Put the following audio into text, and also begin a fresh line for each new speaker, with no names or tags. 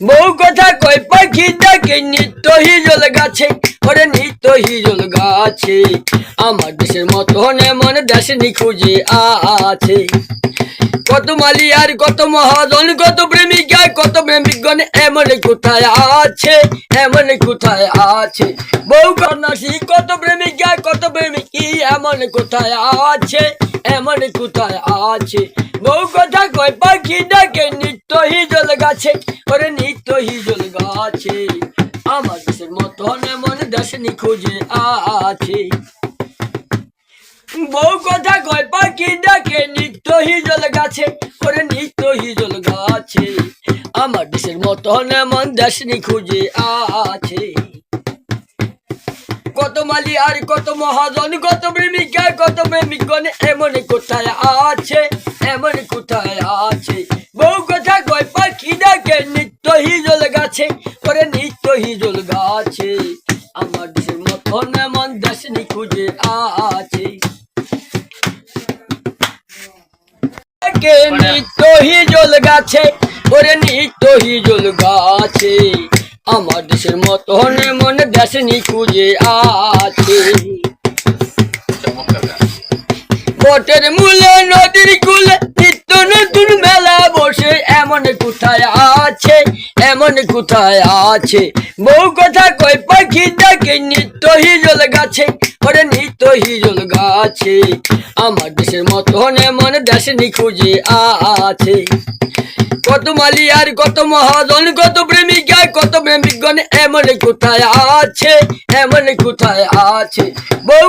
বউ কথা কই পাখি ডাকে, নিত্য হিজল গাছে, ওরে নিত্য হিজল গাছে। আমার দেশের মতন এমন দেশ নিখুঁজে আছে। কত মালি আর কত মহাজন, কত প্রেমিকা, কত প্রেমিকগণ এমন কোথায় আছে, এমন কোথায় আছে। বউ কন্যাসী কত প্রেমিকা, কত প্রেমিকি এমন কোথায় আছে, এমন কোথায় আছে। বউ কথা কয় পাখি ডাকে নিত্য হিজল গাছে, ওরে নিত্য হিজল গাছে। আমার দেশের মতন এমন দেশ নিখোঁজে আছে। বউ কথা কয়, পাখি ডাকে নিত্য হিজল গাছে করে নিত্য হিজল গাছে। আমার দেশের মতন এমন দেশ খুঁজে আছে। কত মালি আর কত মহাজন, কত প্রেমিকা, কত প্রেমিকগণ, এমন এমন কোথায় আছে? বউ কথা কয় পাখি ডাকে নিত্য হিজল গাছে করে নিত্য হিজল গাছে। আমার দেশের মতন এমন দেশ খুঁজে আছে। নিত্য হিজল গাছে নিত্য হিজল গাছে। আমার দেশের মতন মনে নিখুঁজে আছে। বটের মূলে, নদীর কুলে নিত্য নতুন মেলা বসে। এমন কোথায় আছে? এমন কোথায় আছে? বউ কথা কই পাখি ডাকে নিত্য হিজল গাছে। ওরে নিত্য হিজল গাছে, আমার দেশের মতন এমন দেশ নিখুঁজে আছে। কত মালি আর কত মহাজন, কত প্রেমিকা, কত প্রেমিকগণ, এমন কোথায় আছে? এমন কোথায় আছে? বউ